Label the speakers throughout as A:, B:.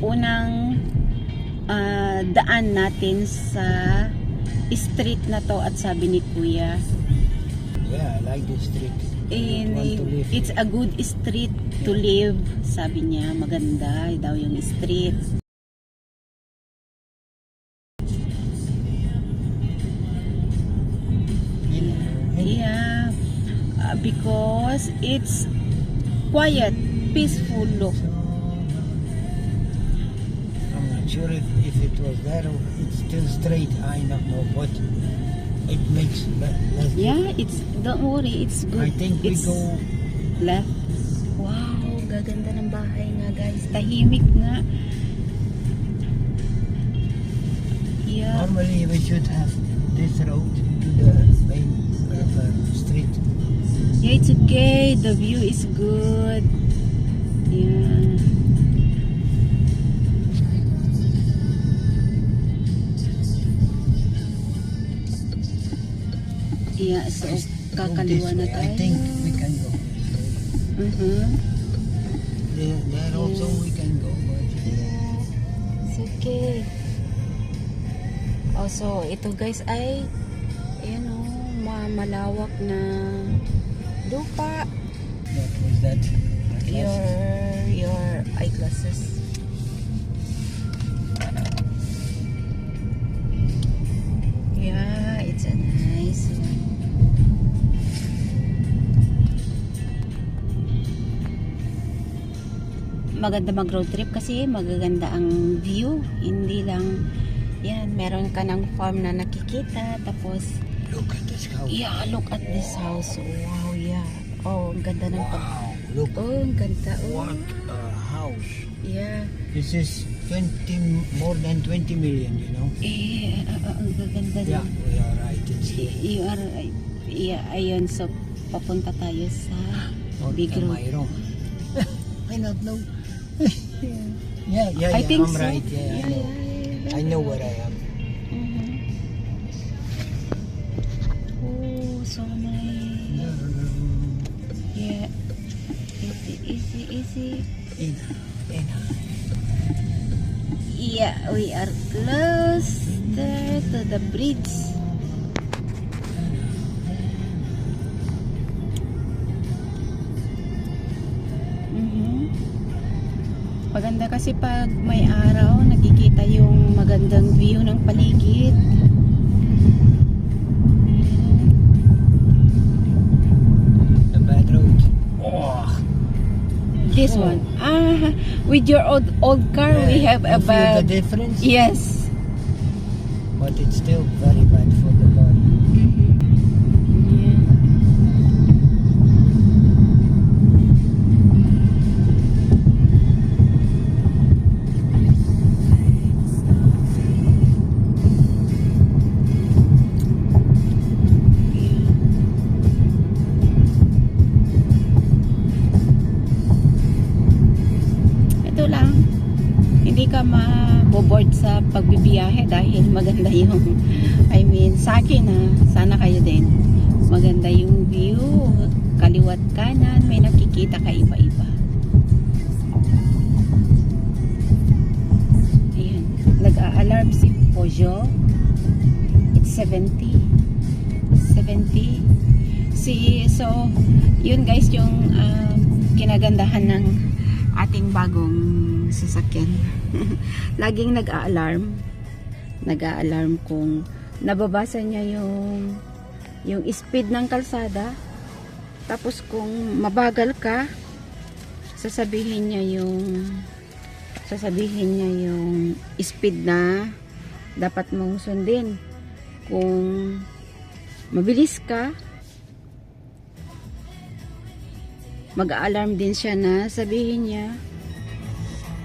A: unang ah, daan natin sa street na to at sabi ni Kuya,
B: Yeah, I like this street. live
A: it's a good street to live. Sabi niya, maganda daw yung street.
B: Yeah.
A: Yeah, uh, because it's quiet, peaceful look.
B: Not sure if, if it was there or it's still straight. I don't know what it makes. But let's do-
A: Yeah, it's don't worry, it's good.
B: I think we
A: it's
B: go.
A: left. Wow, gaganda ng bahay nga guys. Tahimik nga. Yeah.
B: Normally we should have this road to the main uh, street.
A: Yeah, it's okay. The view is good. Yeah. Yeah, so kakaliwa na tayo.
B: I think we can go.
A: Mhm.
B: There, there also we can go.
A: Yeah, it's okay. Also, ito guys ay o, ma- malawak na lupa.
B: what was that?
A: Your your eyeglasses. Maganda mag road trip kasi magaganda ang view. Hindi lang yan, meron ka ng farm na nakikita tapos
B: Look at this house.
A: yeah, look at this house. Wow, yeah. Oh, ang ganda ng
B: Wow, look
A: Oh, ang ganda. Oh.
B: what a house.
A: Yeah.
B: This is 20 more than 20 million, you know.
A: Eh, ang gaganda
B: Yeah,
A: ng-
B: we are right. It's
A: Y- You are, right. yeah, ayun, so papunta tayo sa
B: or
A: Big road.
B: I don't know. yeah, yeah,
A: I
B: yeah,
A: think
B: I'm
A: so.
B: right. Yeah, I know. I know where I am.
A: Mhm. Oh, so nice. Yeah. Easy, easy, easy.
B: In, in.
A: Yeah, we are close there to the bridge. Kasi pag may araw, nakikita yung magandang view ng paligid.
B: The bad road. Oh,
A: This
B: Oh.
A: one. Ah, with your old old car, we
B: yeah,
A: have
B: you
A: a
B: feel the
A: bad.
B: difference?
A: Yes.
B: But it's still very bad for the car.
A: Yeah. Ka maboboard sa pagbibiyahe dahil maganda yung I mean, sa akin ha, sana kayo din. Maganda yung view, kaliwat kanan, may nakikita ka iba-iba. Ayan, nag-a-alarm si Peugeot. It's 70. 70. Si, so, yun guys, yung ah, kinagandahan ng ating bagong sasakyan. Laging nag-a-alarm. Nag-a-alarm kung nababasa niya yung yung speed ng kalsada. Tapos kung mabagal ka, sasabihin niya yung sasabihin niya yung speed na dapat mong sundin. Kung mabilis ka, mag-alarm din siya na sabihin niya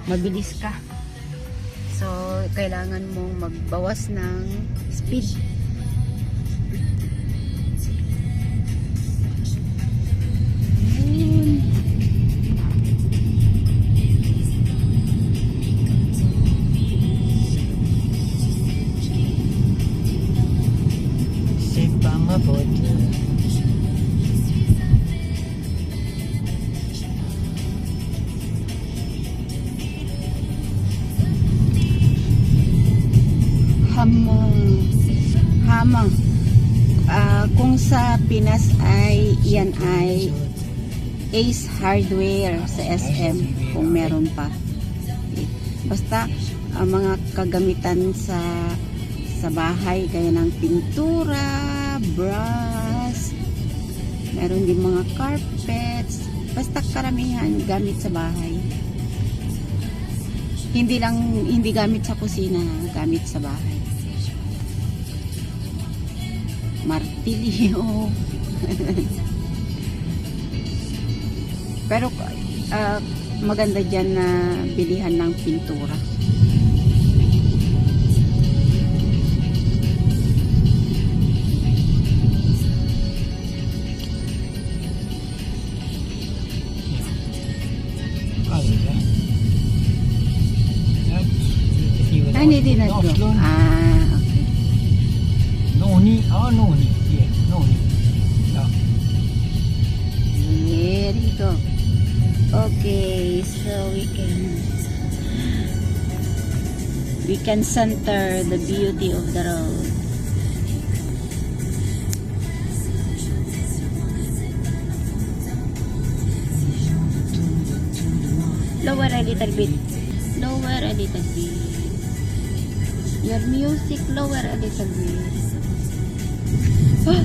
A: mabilis ka. So, kailangan mong magbawas ng speed. Hamong hamang. Ah, kung sa Pinas ay yan ay Ace Hardware sa SM kung meron pa. Basta ang mga kagamitan sa sa bahay gaya ng pintura, brass, meron din mga carpets, basta karamihan gamit sa bahay. Hindi lang hindi gamit sa kusina, gamit sa bahay. Martilyo. Pero ah, maganda dyan na bilihan ng pintura. Na
B: North
A: to.
B: Lawn.
A: Ah, okay.
B: Noni, ah, Noni. Yeah, Noni. Yeah.
A: There you go. Okay, so we can we can center the beauty of the road. Lower a little bit. Lower a little bit. Your music lower a little bit.
B: Ali,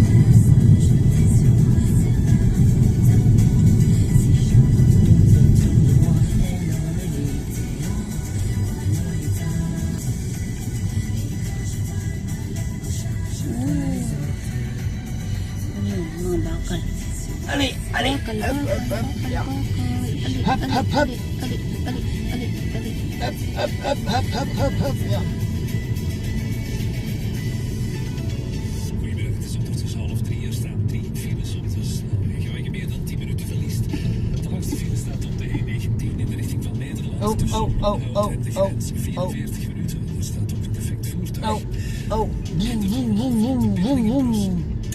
B: Ali.
A: Hấp,
B: hấp,
A: hấp. Ali, Ali, Ali, Ali.
C: Hấp, hấp, hấp, hấp, hấp, hấp, hấp.
B: Oh,
C: tussen
B: oh, oh,
C: Onderhout en de
B: oh, oh
C: grens.
B: oh,
C: 44 minuten. Staat ook een defect.
B: Oh, oh. Boom, boom, boom, boom, boom, boom.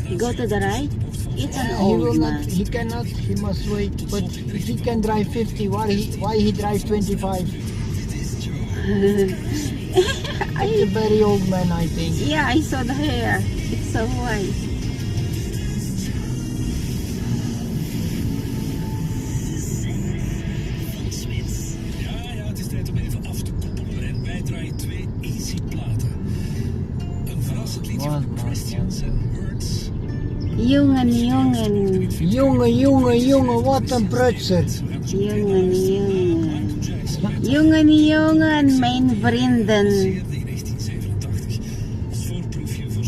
A: You go to the right? It's an
B: He
A: old
B: will not. He cannot. He must wait. But if he can drive 50, why he why he drive 25? He's a very old man, I think.
A: Yeah, I saw the hair. It's so white. Jongen, jongen.
B: Jongen, jongen, jongen, wat een prutser.
A: Jongen, jongen. Jongen, jongen, mijn vrienden.
C: in 1987 als voorproefje voor